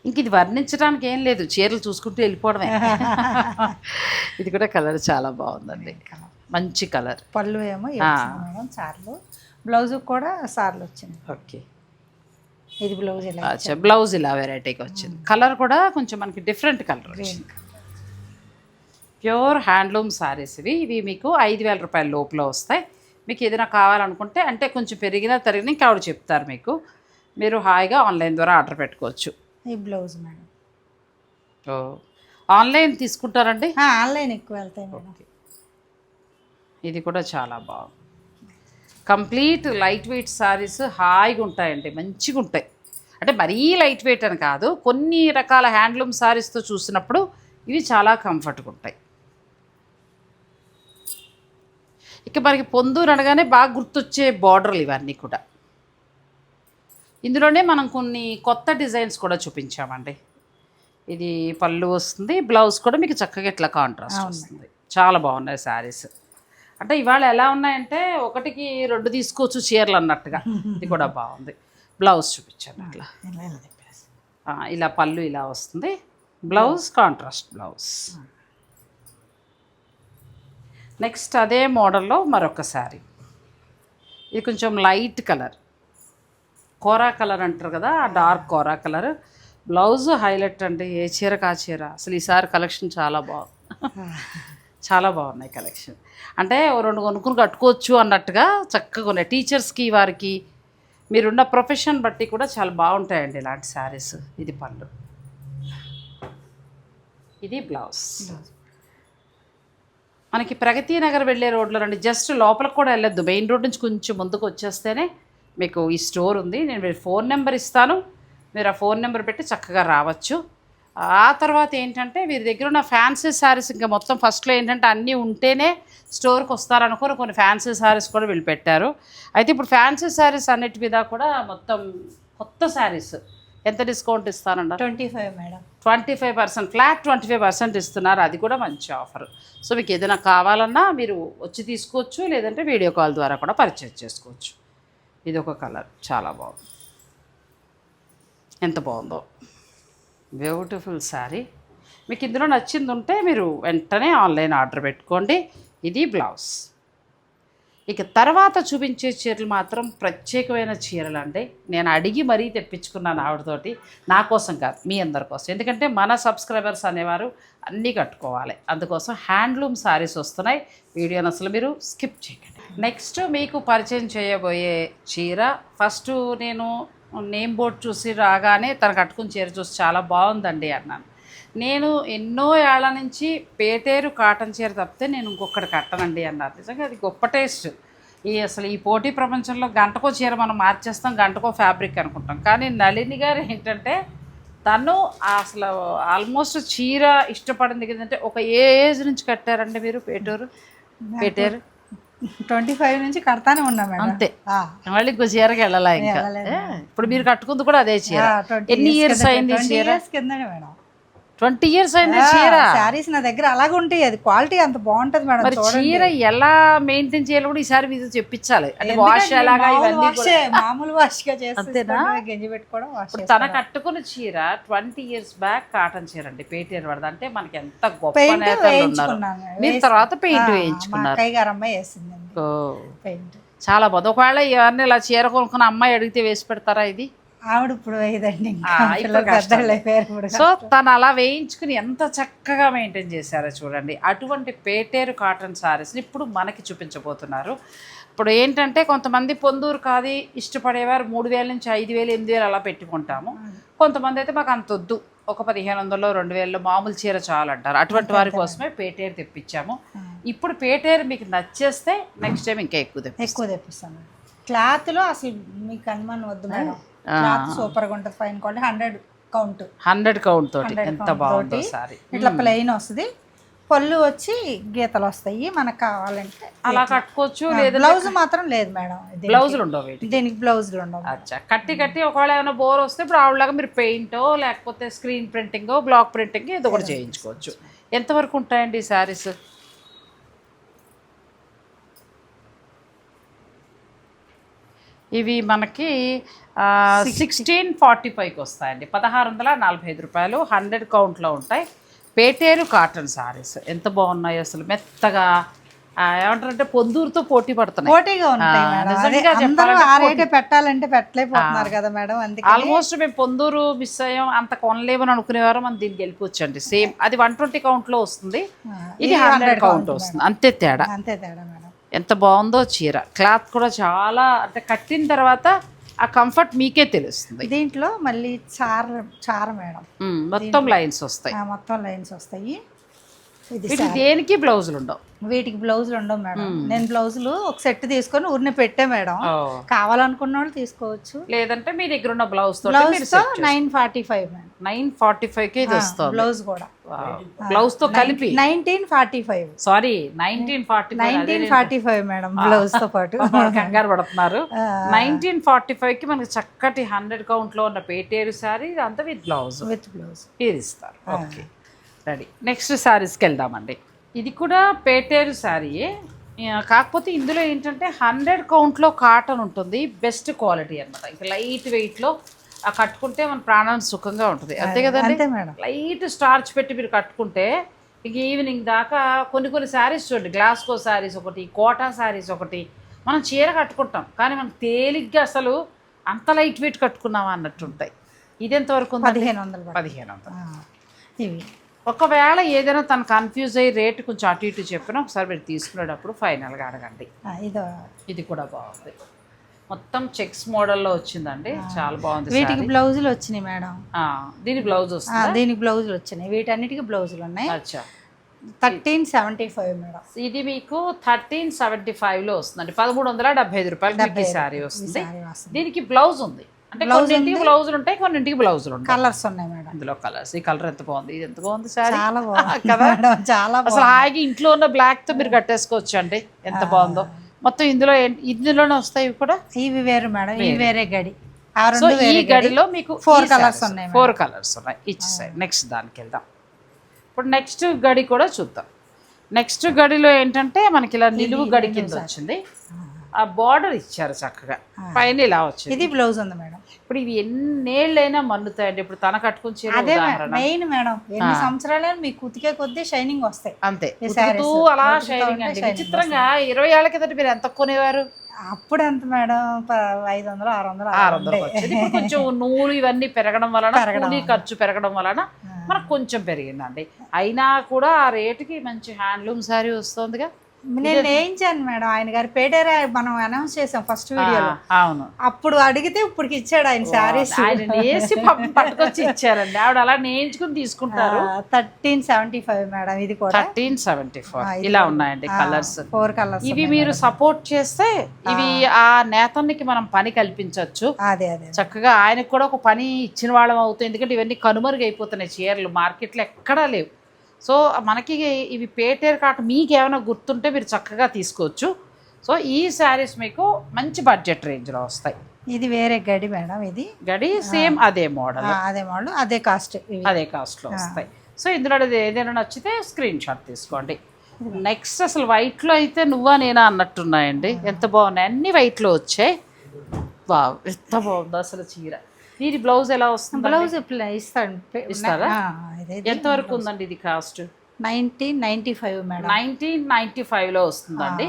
[SPEAKER 1] ఇంక ఇది వర్ణించడానికి ఏం లేదు. చీరలు చూసుకుంటూ వెళ్ళిపోవడమే. ఇది కూడా కలర్ చాలా బాగుందండి. మంచి కలర్.
[SPEAKER 2] పళ్ళు ఏమో మేడం సార్లు. బ్లౌజ్ కూడా సార్లు వచ్చింది.
[SPEAKER 1] ఓకే.
[SPEAKER 2] ఇది బ్లౌజ్ ఇలా
[SPEAKER 1] బ్లౌజ్ ఇలా వెరైటీగా వచ్చింది. కలర్ కూడా కొంచెం మనకి డిఫరెంట్ కలర్ వచ్చింది. ప్యూర్ హ్యాండ్లూమ్ శారీస్ ఇవి. ఇవి మీకు ఐదు వేల రూపాయల లోపల వస్తాయి. మీకు ఏదైనా కావాలనుకుంటే అంటే కొంచెం పెరిగినా తరిగినా ఇంకా ఆవిడ చెప్తారు మీకు. మీరు హాయిగా ఆన్లైన్ ద్వారా ఆర్డర్ పెట్టుకోవచ్చు.
[SPEAKER 2] ఈ బ్లౌజ్ మేడం.
[SPEAKER 1] ఓ ఆన్లైన్ తీసుకుంటారండి?
[SPEAKER 2] ఆన్లైన్ ఎక్కువ వెళ్తాయి
[SPEAKER 1] ఇది కూడా చాలా బాగుంది. కంప్లీట్ లైట్ వెయిట్ శారీస్ హాయిగా ఉంటాయండి. మంచిగా ఉంటాయి. అంటే మరీ లైట్ వెయిట్ అని కాదు కొన్ని రకాల హ్యాండ్లూమ్ శారీస్తో చూసినప్పుడు ఇవి చాలా కంఫర్ట్గా ఉంటాయి. ఇక మనకి పొందూరు అనగానే బాగా గుర్తొచ్చే బార్డర్లు ఇవన్నీ కూడా. ఇందులోనే మనం కొన్ని కొత్త డిజైన్స్ కూడా చూపించామండి. ఇది పళ్ళు వస్తుంది బ్లౌజ్ కూడా మీకు చక్కగా ఇట్లా కాంట్రాస్ట్ వస్తుంది. చాలా బాగున్నాయి శారీస్. అంటే ఇవాళ ఎలా ఉన్నాయంటే ఒకటికి రెండు తీసుకోవచ్చు చీరలు అన్నట్టుగా. ఇది కూడా బాగుంది. బ్లౌజ్ చూపించాను అట్లా. ఇలా పళ్ళు ఇలా వస్తుంది. Blouse contrast blouse. నెక్స్ట్ అదే మోడల్లో మరొక శారీ ఇది కొంచెం లైట్ కలర్ కోరా కలర్ అంటారు కదా ఆ dark kora colour blouse highlight అండి ఏ చీర కా చీర? అసలు ఈసారి కలెక్షన్ చాలా బాగుంది చాలా బాగున్నాయి కలెక్షన్ అంటే రెండు కొనుక్కుని కట్టుకోవచ్చు అన్నట్టుగా చక్కగా ఉన్నాయి. టీచర్స్కి వారికి మీరున్న ప్రొఫెషన్ బట్టి కూడా చాలా బాగుంటాయండి ఇలాంటి శారీస్ ఇది పళ్ళు. ఇది బ్లౌజ్
[SPEAKER 2] బ్లౌజ్.
[SPEAKER 1] మనకి ప్రగతి నగర్ వెళ్ళే రోడ్లో రండి. జస్ట్ లోపలికి కూడా వెళ్ళొద్దు. మెయిన్ రోడ్ నుంచి కొంచెం ముందుకు వచ్చేస్తేనే మీకు ఈ స్టోర్ ఉంది. నేను మీరు ఫోన్ నెంబర్ ఇస్తాను. మీరు ఆ ఫోన్ నెంబర్ పెట్టి చక్కగా రావచ్చు. ఆ తర్వాత ఏంటంటే వీరి దగ్గర ఉన్న ఫ్యాన్సీ శారీస్ ఇంకా మొత్తం ఫస్ట్లో ఏంటంటే అన్నీ ఉంటేనే స్టోర్కి వస్తారనుకుని కొన్ని ఫ్యాన్సీ శారీస్ కూడా వీళ్ళు పెట్టారు. అయితే ఇప్పుడు ఫ్యాన్సీ శారీస్ అన్నిటి మీద కూడా మొత్తం కొత్త శారీస్ ఎంత డిస్కౌంట్ ఇస్తానండి
[SPEAKER 2] twenty five madam.
[SPEAKER 1] Twenty five percent. Flat twenty five percent ఇస్తున్నారు. అది కూడా మంచి ఆఫర్ సో మీకు ఏదైనా కావాలన్నా మీరు వచ్చి తీసుకోవచ్చు లేదంటే వీడియో కాల్ ద్వారా కూడా పర్చేజ్ చేసుకోవచ్చు. ఇది ఒక కలర్ చాలా బాగుంది. ఎంత బాగుందో. బ్యూటిఫుల్ శారీ మీకు ఇందులో నచ్చింది ఉంటే మీరు వెంటనే ఆన్లైన్ ఆర్డర్ పెట్టుకోండి. ఇది బ్లౌజ్ ఇక తర్వాత చూపించే చీరలు మాత్రం ప్రత్యేకమైన చీరలు అండి. నేను అడిగి మరీ తెప్పించుకున్నాను ఆవిడతోటి. నా కోసం కాదు మీ అందరి కోసం. ఎందుకంటే మన సబ్స్క్రైబర్స్ అనేవారు అన్నీ కట్టుకోవాలి. అందుకోసం హ్యాండ్లూమ్ శారీస్ వస్తున్నాయి. వీడియోని అసలు మీరు స్కిప్ చేయకండి. నెక్స్ట్ మీకు పరిచయం చేయబోయే చీర ఫస్ట్ నేను నేమ్ బోర్డ్ చూసి రాగానే తను కట్టుకుని చీర చూసి చాలా బాగుందండి అన్నాను. నేను ఎన్నో ఏళ్ళ నుంచి పేటేరు కాటన్ చీర తప్పితే నేను ఇంకొకటి కట్టనండి అన్నారు. నిజంగా అది గొప్ప టేస్ట్. ఈ అసలు ఈ పోటీ ప్రపంచంలో గంటకో చీర మనం మార్చేస్తాం గంటకో ఫ్యాబ్రిక్ అనుకుంటాం. కానీ నళిని గారు ఏంటంటే తను అసలు ఆల్మోస్ట్ చీర ఇష్టపడింది కదంటే ఒక ఏ ఏజ్ నుంచి కట్టారండి మీరు పేటూరు? పేటేరు?
[SPEAKER 2] ట్వంటీ ఫైవ్ నుంచి కడతానే ఉన్నా
[SPEAKER 1] అంతే. మళ్ళీ ఇంకో చీరకి వెళ్ళాలా ఇంకా? ఇప్పుడు మీరు కట్టుకుంది కూడా అదే చీర.
[SPEAKER 2] ఆ, 20
[SPEAKER 1] ఎన్ని ఇయర్స్ అయింది
[SPEAKER 2] 20
[SPEAKER 1] చీర?
[SPEAKER 2] కిందనే మేడం.
[SPEAKER 1] ట్వంటీ ఇయర్స్ అయింది చీర.
[SPEAKER 2] శారీస్ నా దగ్గర అలాగే ఉంటాయి. అది క్వాలిటీ అంత బాగుంటది మేడం
[SPEAKER 1] మరి చీర ఎలా మెయింటైన్ చేయాలి కూడా ఈసారి మీద చెప్పించాలి. అంటే వాష్ ఎలాగా ఇవన్నీ
[SPEAKER 2] మామూలు వాష్గా చేసి
[SPEAKER 1] అంతేనా?
[SPEAKER 2] గంజి పెట్టుకోవడం
[SPEAKER 1] ఇప్పుడు తన కట్టుకున్న చీర ట్వంటీ ఇయర్స్ బ్యాక్ కాటన్ చీర అండి పేటేరు పడదు అంటే మనకి ఎంత గొప్ప మీరు తర్వాత పెయింట్ వేయించుకున్నారు.
[SPEAKER 2] అక్కయ్య గారు అమ్మాయి వేసిందండి
[SPEAKER 1] ఓ,
[SPEAKER 2] పెయింట్.
[SPEAKER 1] చాలా బాగుంది ఒకవేళ ఇవన్నీ ఇలా చీర కొనుక్కున్న అమ్మాయి అడిగితే వేసి పెడతారా ఇది?
[SPEAKER 2] ఆవిడ ఇప్పుడు వేయదండి
[SPEAKER 1] సో తను అలా వేయించుకుని ఎంత చక్కగా మెయింటైన్ చేశారో చూడండి. అటువంటి పేటేరు కాటన్ సారీస్ని ఇప్పుడు మనకి చూపించబోతున్నారు. ఇప్పుడు ఏంటంటే కొంతమంది పొందూరు కాది ఇష్టపడేవారు మూడు వేల నుంచి ఐదు వేలు ఎనిమిది వేలు అలా పెట్టుకుంటాము. కొంతమంది అయితే మాకు అంత వద్దు. ఒక పదిహేను వందలు రెండు వేలలో మామూలు చీర చాలు అంటారు. అటువంటి వారి కోసమే పేటేరు తెప్పించాము. ఇప్పుడు పేటేరు మీకు నచ్చేస్తే నెక్స్ట్ టైం ఇంకా ఎక్కువ
[SPEAKER 2] ఎక్కువ తెప్పిస్తాను క్లాత్లో అసలు మీకు అనుమానం వద్దు మేడం. సూపర్గా ఉంటుంది fine quality hundred count.
[SPEAKER 1] Hundred count తోటి
[SPEAKER 2] 100
[SPEAKER 1] ఎంత బాగుందో సారీ.
[SPEAKER 2] ఇట్లా ప్లెయిన్ వస్తుంది. పళ్ళు వచ్చి గీతలు వస్తాయి మనకు కావాలంటే
[SPEAKER 1] అలా కట్టుకోవచ్చు లేదా
[SPEAKER 2] బ్లౌజ్ మాత్రం లేదు మేడం.
[SPEAKER 1] బ్లౌజులు ఉండవు
[SPEAKER 2] దీనికి బ్లౌజులు ఉండవు.
[SPEAKER 1] అచ్చా. కట్టి కట్టి ఒకవేళ ఏమైనా బోర్ వస్తే ఇప్పుడు ఆవిడలాగా మీరు పెయింటో లేకపోతే స్క్రీన్ ప్రింటింగ్ బ్లాక్ ప్రింటింగ్ ఏదో ఒకటి చేయించుకోవచ్చు. ఎంతవరకు ఉంటాయండి ఈ శారీస్ ఇవి మనకి సిక్స్టీన్ ఫార్టీ ఫైవ్కి వస్తాయండి పదహారు వందల నలభై ఐదు రూపాయలు హండ్రెడ్ కౌంట్లో ఉంటాయి. పేటేరు కాటన్ శారీస్ ఎంత బాగున్నాయి అసలు మెత్తగా ఏమంటారంటే పొందూరుతో పోటీ పడుతున్నాయి.
[SPEAKER 2] పోటీగా ఉంటాయి పెట్టాలంటే పెట్టలేకపోతున్నారు కదా మేడం అందుకే
[SPEAKER 1] ఆల్మోస్ట్ మేము పొందూరు మిస్ అయ్యాం అంత కొనలేమని అనుకునేవారు మనం దీనికి వెళ్ళిపోవచ్చండి. సేమ్ అది వన్ ట్వంటీ కౌంట్లో వస్తుంది. ఇది హండ్రెడ్ కౌంట్ వస్తుంది. అంతే తేడా.
[SPEAKER 2] అంతే తేడా
[SPEAKER 1] ఎంత బాగుందో చీర. క్లాత్ కూడా చాలా అంటే కట్టిన తర్వాత ఆ కంఫర్ట్ మీకే తెలుస్తుంది.
[SPEAKER 2] దీంట్లో మళ్ళీ చార చార మేడం.
[SPEAKER 1] మొత్తం లైన్స్ వస్తాయి.
[SPEAKER 2] ఆ, మొత్తం లైన్స్ వస్తాయి. ఇది
[SPEAKER 1] దేనికి బ్లౌజులు ఉండవు?
[SPEAKER 2] వీటికి బ్లౌజులు ఉండవు మేడం. నేను బ్లౌజులు ఒక సెట్ తీసుకొని ఊరిని పెట్టే మేడం. కావాలనుకున్న వాళ్ళు తీసుకోవచ్చు.
[SPEAKER 1] లేదంటే మీ దగ్గర ఉన్న blouse
[SPEAKER 2] blouse nine forty five
[SPEAKER 1] nine forty ఇది వస్తుంది.
[SPEAKER 2] బ్లౌజ్ కూడా.
[SPEAKER 1] బ్లౌజ్తో కలిపి?
[SPEAKER 2] Nineteen forty five.
[SPEAKER 1] Sorry nineteen forty
[SPEAKER 2] nineteen forty five madam బ్లౌజ్తో పాటు.
[SPEAKER 1] కంగారు పడుతున్నారు. నైన్టీన్ ఫార్టీ ఫైవ్కి మనకి చక్కటి హండ్రెడ్ కౌంట్లో ఉన్న పేటేరు శారీ అంతా విత్ బ్లౌజ్.
[SPEAKER 2] With blouse.
[SPEAKER 1] ఇది ఇస్తారు. ఓకే. రెడీ. నెక్స్ట్ శారీస్కి వెళ్దామండి. ఇది కూడా పేటేరు శారీయే ఆ, కాకపోతే ఇందులో ఏంటంటే హండ్రెడ్ కౌంట్లో కాటన్ ఉంటుంది బెస్ట్ క్వాలిటీ అనమాట ఇంకా లైట్ వెయిట్లో ఆ కట్టుకుంటే మన ప్రాణానికి సుఖంగా ఉంటుంది. అంతే కదండి?
[SPEAKER 2] అంతే మేడం.
[SPEAKER 1] లైట్ స్టార్చ్ పెట్టి మీరు కట్టుకుంటే ఇంక ఈవినింగ్ దాకా కొన్ని కొన్ని శారీస్ చూడండి. గ్లాస్కో శారీస్ ఒకటి కోటా శారీస్ ఒకటి. మనం చీర కట్టుకుంటాం కానీ మనకు తేలిగ్గా అసలు అంత లైట్ వెయిట్ కట్టుకున్నామా అన్నట్టు ఉంటాయి. ఇది ఎంతవరకు ఉంది
[SPEAKER 2] పదిహేను వందలు.
[SPEAKER 1] పదిహేను వందలు.
[SPEAKER 2] ఇవి.
[SPEAKER 1] ఒకవేళ ఏదైనా తను కన్ఫ్యూజ్ అయ్యి రేటు కొంచెం అటు ఇటు చెప్పినా ఒకసారి మీరు తీసుకునేటప్పుడు ఫైనల్గా అడగండి.
[SPEAKER 2] ఇదో.
[SPEAKER 1] ఇది కూడా బాగుంది. మొత్తం చెక్స్ మోడల్లో వచ్చిందండి. చాలా బాగుంది
[SPEAKER 2] వీటికి. బ్లౌజులు వచ్చినాయి మేడం.
[SPEAKER 1] దీని బ్లౌజ్ వస్తుంది?
[SPEAKER 2] దీనికి బ్లౌజులు వచ్చినాయి. వీటన్నిటికీ బ్లౌజులు ఉన్నాయి.
[SPEAKER 1] అచ్చా.
[SPEAKER 2] Thirteen seventy five madam.
[SPEAKER 1] ఇది మీకు థర్టీన్ సెవెంటీ ఫైవ్లో వస్తుందండి. పదమూడు వందల డెబ్బై ఐదు రూపాయలు ఈ శారీ వస్తుంది. దీనికి బ్లౌజ్ ఉంది. అంటే కొన్నింటికి బ్లౌజులు ఉంటాయి కొన్నింటికి బ్లౌజులు ఉంటాయి.
[SPEAKER 2] కలర్స్ ఉన్నాయి మేడం.
[SPEAKER 1] ఇందులో కలర్స్ ఈ కలర్ ఎంత బాగుంది ఇది ఎంత బాగుంది శారీ?
[SPEAKER 2] చాలా బాగుంది.
[SPEAKER 1] కదా?
[SPEAKER 2] మేడం చాలా
[SPEAKER 1] అసలు హాయిగా ఇంట్లో ఉన్న బ్లాక్తో మీరు కట్టేసుకోవచ్చు అండి. ఎంత బాగుందో. మొత్తం ఇందులో ఇందులోనే వస్తాయి కూడా?
[SPEAKER 2] ఇవి వేరు మేడం ఇవి వేరే. గడి.
[SPEAKER 1] సో ఈ గడిలో మీకు
[SPEAKER 2] Four colours ఉన్నాయి
[SPEAKER 1] ఫోర్ కలర్స్ ఉన్నాయి ఇచ్చి సైడ్ నెక్స్ట్ దానికి వెళ్దాం ఇప్పుడు నెక్స్ట్ గడి కూడా చూద్దాం. నెక్స్ట్ గడిలో ఏంటంటే మనకి ఇలా నిలువు గడి కింద వచ్చింది. ఆ. బార్డర్ ఇచ్చారు చక్కగా. పైన ఇలా వచ్చింది.
[SPEAKER 2] ఇది బ్లౌజ్ ఉంది మేడం.
[SPEAKER 1] ఇప్పుడు ఇవి ఎన్నేళ్ళైనా మన్నుతాయండి ఇప్పుడు తన కట్టుకుని చీర
[SPEAKER 2] అదే మెయిన్ మేడం ఎన్ని సంవత్సరాలైనా మీకు ఉతికే కొద్దీ షైనింగ్ వస్తాయి.
[SPEAKER 1] అంతే. ఉతుకుతూ. అలా షైనింగ్ అండి. విచిత్రంగా ఇరవై ఏళ్ళ కిందట మీరు ఎంత కొనేవారు?
[SPEAKER 2] అప్పుడు ఎంత మేడం? ఐదు వందలు ఆరు వందలు
[SPEAKER 1] ఆరు ఇప్పుడు కొంచెం నూలు ఇవన్నీ పెరగడం వలన కూలీ ఖర్చు పెరగడం వలన మనకు కొంచెం పెరిగిందండి. అయినా కూడా ఆ రేటుకి మంచి హ్యాండ్లూమ్ సారీ వస్తుందిగా.
[SPEAKER 2] నేను వేయించాను మేడం. ఆయన గారి పేటేరా మనం అనౌన్స్ చేసాం ఫస్ట్ వీడియోలో.
[SPEAKER 1] అవును.
[SPEAKER 2] అప్పుడు అడిగితే ఇప్పటికి ఇచ్చాడు ఆయన శారీస్.
[SPEAKER 1] ఆయన పాపం పట్టుకొచ్చి ఇచ్చారండి. ఆవిడ అలా నేయించుకుని తీసుకుంటారు.
[SPEAKER 2] థర్టీన్ సెవెంటీ ఫైవ్ మేడం ఇది కూడా.
[SPEAKER 1] థర్టీన్ సెవెంటీ ఫోర్ ఇలా ఉన్నాయండి కలర్స్
[SPEAKER 2] ఫోర్ కలర్స్
[SPEAKER 1] ఇవి మీరు సపోర్ట్ చేస్తే ఇవి ఆ నేతన్నికి మనం పని కల్పించవచ్చు
[SPEAKER 2] అదే అదే.
[SPEAKER 1] చక్కగా ఆయనకు కూడా ఒక పని ఇచ్చిన వాళ్ళం అవుతుంది. ఎందుకంటే ఇవన్నీ కనుమరుగైపోతున్నాయి చీరలు. మార్కెట్లో ఎక్కడా లేవు. సో మనకి ఇవి పేటేర్ కాట మీకు ఏమైనా గుర్తుంటే మీరు చక్కగా తీసుకోవచ్చు. సో ఈ శారీస్ మీకు మంచి బడ్జెట్ రేంజ్లో వస్తాయి.
[SPEAKER 2] ఇది వేరే గడి మేడం ఇది.
[SPEAKER 1] గడి సేమ్ అదే మోడల్.
[SPEAKER 2] అదే మోడల్ అదే కాస్ట్
[SPEAKER 1] అదే కాస్ట్లో వస్తాయి. సో ఇందులో ఏదైనా నచ్చితే స్క్రీన్ షాట్ తీసుకోండి. నెక్స్ట్ అసలు వైట్లో అయితే నువ్వా నేనా అన్నట్టున్నాయండి. ఎంత బాగున్నాయి. అన్ని వైట్లో వచ్చాయి. వా ఎంత బాగుంది అసలు చీర. దీని బ్లౌజ్ ఎలా వస్తుంది
[SPEAKER 2] బ్లౌజ్ ఇస్తాడు.
[SPEAKER 1] ఇస్తారా?
[SPEAKER 2] ఇదే
[SPEAKER 1] ఎంతవరకు ఉందండి ఇది cost?
[SPEAKER 2] Nineteen ninety five madam.
[SPEAKER 1] Nineteen ninety ఫైవ్లో వస్తుందండి.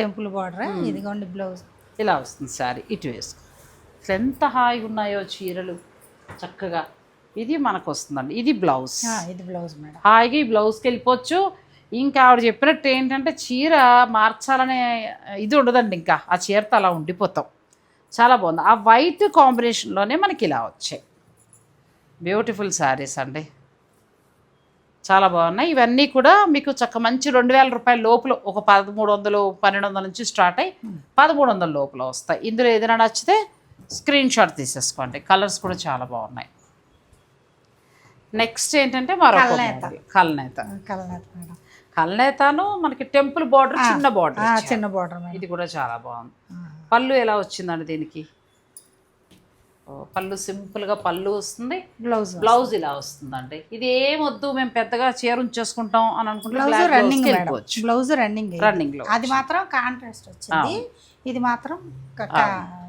[SPEAKER 2] టెంపుల్ బార్డర్ ఇదిగోండి బ్లౌజ్.
[SPEAKER 1] ఇలా వస్తుంది సారీ ఇటు వేసుకో. ఎంత హాయిగా ఉన్నాయో చీరలు చక్కగా. ఇది మనకు వస్తుందండి. ఇది బ్లౌజ్.
[SPEAKER 2] ఇది బ్లౌజ్ మేడం.
[SPEAKER 1] హాయిగా ఈ బ్లౌజ్కి వెళ్ళిపోవచ్చు. ఇంకా ఆవిడ చెప్పినట్టు ఏంటంటే చీర మార్చాలనే ఇది ఉండదండి ఇంకా. ఆ చీరతో అలా ఉండిపోతాం. చాలా బాగుంది. ఆ వైట్ కాంబినేషన్లోనే మనకి ఇలా వచ్చాయి. బ్యూటిఫుల్ శారీస్ అండి. చాలా బాగున్నాయి. ఇవన్నీ కూడా మీకు చక్క మంచి రెండు వేల రూపాయల లోపల ఒక పదమూడు వందలు పన్నెండు వందల నుంచి స్టార్ట్ అయ్యి పదమూడు వందల లోపల వస్తాయి. ఇందులో ఏదైనా నచ్చితే స్క్రీన్ షాట్ తీసేసుకోండి. కలర్స్ కూడా చాలా బాగున్నాయి. నెక్స్ట్ ఏంటంటే మరొక
[SPEAKER 2] కల్నేత.
[SPEAKER 1] కల్నేతాను మనకి టెంపుల్ బార్డర్ చిన్న బార్డర్
[SPEAKER 2] చిన్న బార్డర్
[SPEAKER 1] ఇది కూడా చాలా బాగుంది. పళ్ళు ఎలా వచ్చిందండి దీనికి? పళ్ళు సింపుల్గా పళ్ళు వస్తుంది.
[SPEAKER 2] బ్లౌజ్
[SPEAKER 1] బ్లౌజ్ ఇలా వస్తుందండి. ఇది ఏం వద్దు మేము పెద్దగా చీర ఉంచేసుకుంటాం అని అనుకుంటే
[SPEAKER 2] బ్లౌజ్ రన్నింగ్ బ్లౌజ్ రన్నింగ్.
[SPEAKER 1] రన్నింగ్లో
[SPEAKER 2] అది మాత్రం కాంట్రాస్ట్ వచ్చింది. ఇది మాత్రం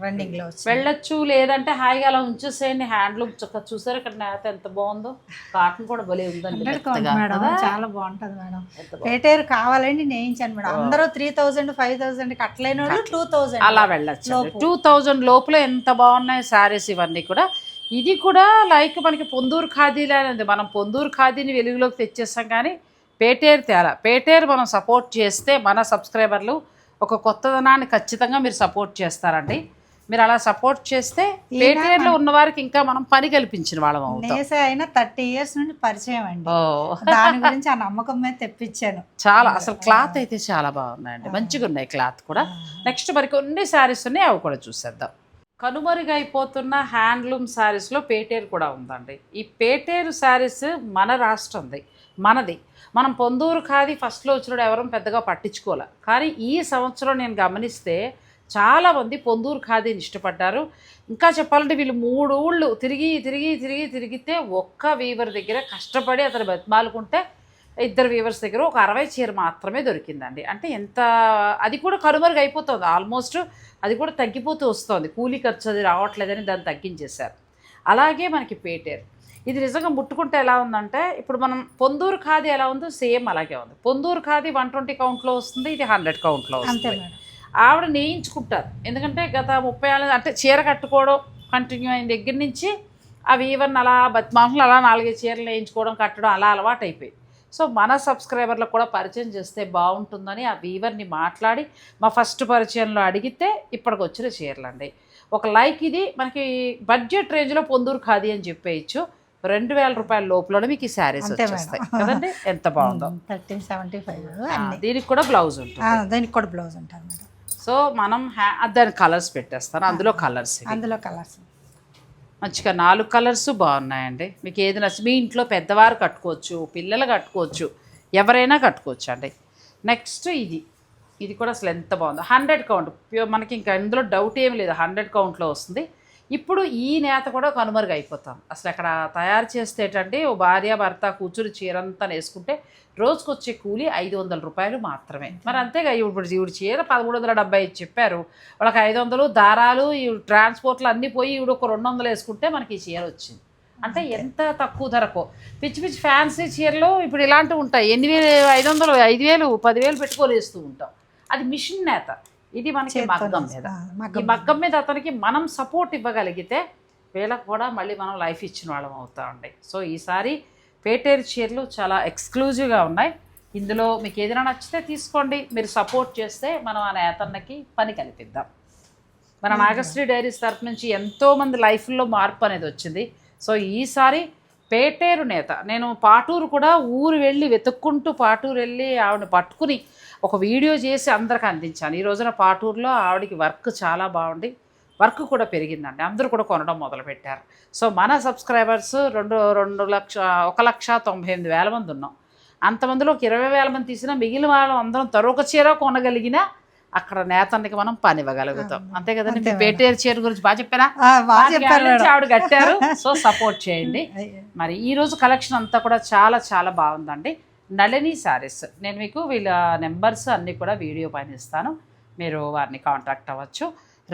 [SPEAKER 2] రన్నింగ్లో
[SPEAKER 1] వెళ్ళొచ్చు లేదంటే హాయిగా అలా ఉంచేసేయండి. హ్యాండ్లూమ్ చక్క చూసారు ఇక్కడ నేత ఎంత బాగుందో? కాటన్ కూడా భలే ఉందండి.
[SPEAKER 2] మేడం. చాలా బాగుంటది మేడం. పేటేరు కావాలండి నేయించాను మేడం. అందరూ త్రీ థౌజండ్ ఫైవ్ థౌసండ్ కట్టలేని వాళ్ళు టూ థౌజండ్
[SPEAKER 1] అలా వెళ్ళొచ్చు టూ థౌజండ్ లోపల ఎంత బాగున్నాయి శారీస్ ఇవన్నీ కూడా. ఇది కూడా లైక్ మనకి పొందూరు ఖాదీలే అనేది మనం పొందూరు ఖాదీని వెలుగులోకి తెచ్చేస్తాం కానీ పేటేరు తేలా. పేటేరు మనం సపోర్ట్ చేస్తే మన సబ్స్క్రైబర్లు ఒక కొత్తదనాన్ని ఖచ్చితంగా మీరు సపోర్ట్ చేస్తారండి. మీరు అలా సపోర్ట్ చేస్తే పేటేరులో ఉన్న వారికి ఇంకా మనం పని కల్పించిన వాళ్ళం అవుతాం.
[SPEAKER 2] అయినా థర్టీ ఇయర్స్ నుండి పరిచయం అండి. దాని గురించి ఆ నమ్మకం మీద తెప్పించాను.
[SPEAKER 1] చాలా అసలు క్లాత్ అయితే చాలా బాగున్నాయండి. మంచిగా ఉన్నాయి క్లాత్ కూడా. నెక్స్ట్ మరి కొన్ని శారీస్ ఉన్నాయి అవి కూడా చూసేద్దాం. కనుమరుగైపోతున్న హ్యాండ్లూమ్ శారీస్లో పేటేరు కూడా ఉందండి. ఈ పేటేరు శారీస్ మన రాష్ట్రంది మనది. మనం పొందూరు ఖాదీ ఫస్ట్లో వచ్చినప్పుడు ఎవరూ పెద్దగా పట్టించుకోలే. కానీ ఈ సంవత్సరం నేను గమనిస్తే చాలామంది పొందూరు ఖాదీని ఇష్టపడ్డారు. ఇంకా చెప్పాలంటే వీళ్ళు మూడు ఊళ్ళు తిరిగి తిరిగి తిరిగి తిరిగితే ఒక్క వీవర్ దగ్గర కష్టపడి అతను బతిమాలుకుంటే ఇద్దరు వీవర్స్ దగ్గర ఒక అరవై చీర మాత్రమే దొరికిందండి. అంటే ఎంత అది కూడా కనుమరుగు అయిపోతుంది. ఆల్మోస్ట్ అది కూడా తగ్గిపోతూ వస్తుంది. కూలీ ఖర్చు అది రావట్లేదని దాన్ని తగ్గించేశారు. అలాగే మనకి పేటేరు. ఇది నిజంగా ముట్టుకుంటే ఎలా ఉందంటే ఇప్పుడు మనం పొందూరు ఖాదీ ఎలా ఉందో సేమ్ అలాగే ఉంది. పొందూరు ఖాదీ వన్ ట్వంటీ కౌంట్లో వస్తుంది ఇది హండ్రెడ్ కౌంట్లో వస్తుంది. ఆవిడ నేయించుకుంటారు. ఎందుకంటే గత ముప్పై ఏళ్ళ అంటే చీర కట్టుకోవడం కంటిన్యూ అయిన దగ్గర నుంచి ఆ వీవర్ని అలా బతిమాలను అలా నాలుగైదు చీరలు వేయించుకోవడం కట్టడం అలా అలవాటు అయిపోయి సో మన సబ్స్క్రైబర్లకు కూడా పరిచయం చేస్తే బాగుంటుందని ఆ వీవర్ని మాట్లాడి మా ఫస్ట్ పరిచయంలో అడిగితే ఇప్పటికి వచ్చిన చీరలండి. ఒక లైక్ ఇది మనకి బడ్జెట్ రేంజ్లో పొందూరు ఖాదీ అని చెప్పేయచ్చు. రెండు వేల రూపాయల లోపలనే మీకు ఈ శారీస్. వచ్చేస్తాయి. కదండి? ఎంత బాగుందో.
[SPEAKER 2] Thirteen seventy five.
[SPEAKER 1] దీనికి కూడా బ్లౌజ్ ఉంటుంది.
[SPEAKER 2] దానికి కూడా బ్లౌజ్ ఉంటుంది మేడం.
[SPEAKER 1] సో మనం హ్యా దాని కలర్స్ పెట్టేస్తాను. అందులో కలర్స్
[SPEAKER 2] అందులో కలర్స్.
[SPEAKER 1] మంచిగా నాలుగు కలర్స్ బాగున్నాయండి. మీకు ఏది నచ్చి మీ ఇంట్లో పెద్దవారు కట్టుకోవచ్చు పిల్లలు కట్టుకోవచ్చు ఎవరైనా కట్టుకోవచ్చు అండి. నెక్స్ట్ ఇది. ఇది కూడా అసలు ఎంత బాగుందో. Hundred count. ప్యూర్ మనకి ఇంకా ఇందులో డౌట్ ఏం లేదు. హండ్రెడ్ కౌంట్లో వస్తుంది. ఇప్పుడు ఈ నేత కూడా కనుమరుగు అయిపోతాం అసలు అక్కడ తయారు చేస్తేటంటే ఓ భార్య భర్త కూర్చుని చీరంతా వేసుకుంటే రోజుకు వచ్చే కూలి ఐదు వందల రూపాయలు మాత్రమే. మరి అంతేగా ఇప్పుడు ఈవిడ చీర పదమూడు వందల డెబ్బై ఐదు చెప్పారు. వాళ్ళకి ఐదు వందలు దారాలు ఈ ట్రాన్స్పోర్ట్లు అన్నీ పోయి ఈవిడ ఒక రెండు వందలు వేసుకుంటే మనకి ఈ చీర వచ్చింది. అంటే ఎంత తక్కువ ధరకు. పిచ్చి పిచ్చి ఫ్యాన్సీ చీరలు ఇప్పుడు ఇలాంటివి ఉంటాయి. ఎన్ని వేలు ఐదు వందలు ఐదు వేలు పదివేలు పెట్టుకొని వేస్తూ ఉంటాం. అది మిషన్ నేత. ఇది మనకి మగ్గం మీద. ఈ
[SPEAKER 2] మగ్గం
[SPEAKER 1] మీద. అతనికి మనం సపోర్ట్ ఇవ్వగలిగితే వీళ్ళకి కూడా మళ్ళీ మనం లైఫ్ ఇచ్చిన వాళ్ళం అవుతామండి సో ఈసారి పేటేరు చీరలు చాలా ఎక్స్క్లూజివ్గా ఉన్నాయి. ఇందులో మీకు ఏదైనా నచ్చితే తీసుకోండి. మీరు సపోర్ట్ చేస్తే మనం ఆ నేతన్నకి పని కల్పిద్దాం. మన నాగశ్రీ డైరీస్ తరపు నుంచి ఎంతోమంది లైఫ్లో మార్పు అనేది వచ్చింది. సో ఈసారి పేటేరు నేత నేను పాటూరు కూడా ఊరు వెళ్ళి వెతుక్కుంటూ పాటూరు వెళ్ళి ఆవిడ పట్టుకుని ఒక వీడియో చేసి అందరికి అందించాను. ఈ రోజున పాటూరులో ఆవిడకి వర్క్ చాలా బాగుంది. వర్క్ కూడా పెరిగిందండి. అందరూ కూడా కొనడం మొదలుపెట్టారు. సో మన సబ్స్క్రైబర్స్ రెండు రెండు లక్ష ఒక లక్ష తొంభై ఎనిమిది వేల మంది ఉన్నాం. అంతమందిలో ఒక ఇరవై వేల మంది తీసినా మిగిలిన వాళ్ళం అందరం తరొక చీర కొనగలిగినా అక్కడ నేతన్నకి మనం పని ఇవ్వగలుగుతాం అంతే కదండి? మీ పేటేరు చీర గురించి బాగా చెప్పారా?
[SPEAKER 2] మేడం.
[SPEAKER 1] ఆవిడ కట్టారు. సో సపోర్ట్ చేయండి. మరి ఈ రోజు కలెక్షన్ అంతా కూడా చాలా చాలా బాగుందండి. నళిని శారీస్. నేను మీకు వీళ్ళ నెంబర్స్ అన్నీ కూడా వీడియో పైన ఇస్తాను. మీరు వారిని కాంటాక్ట్ అవ్వచ్చు.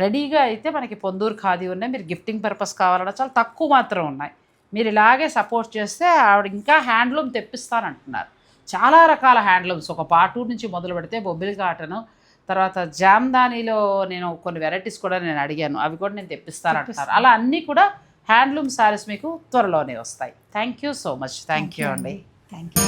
[SPEAKER 1] రెడీగా అయితే మనకి పొందూరు ఖాదీ ఉన్నాయి. మీరు గిఫ్టింగ్ పర్పస్ కావాలన్నా చాలా తక్కువ మాత్రం ఉన్నాయి. మీరు ఇలాగే సపోర్ట్ చేస్తే ఆవిడ ఇంకా హ్యాండ్లూమ్ తెప్పిస్తానంటున్నారు. చాలా రకాల హ్యాండ్లూమ్స్. ఒక పాటూరు నుంచి మొదలు పెడితే బొబ్బిలి కాటను తర్వాత జామ్దానిలో నేను కొన్ని వెరైటీస్ కూడా నేను అడిగాను. అవి కూడా నేను తెప్పిస్తానంటున్నారు. అలా అన్నీ కూడా హ్యాండ్లూమ్ శారీస్ మీకు త్వరలోనే వస్తాయి. Thank you so much. Thank you అండి.
[SPEAKER 2] Thank you.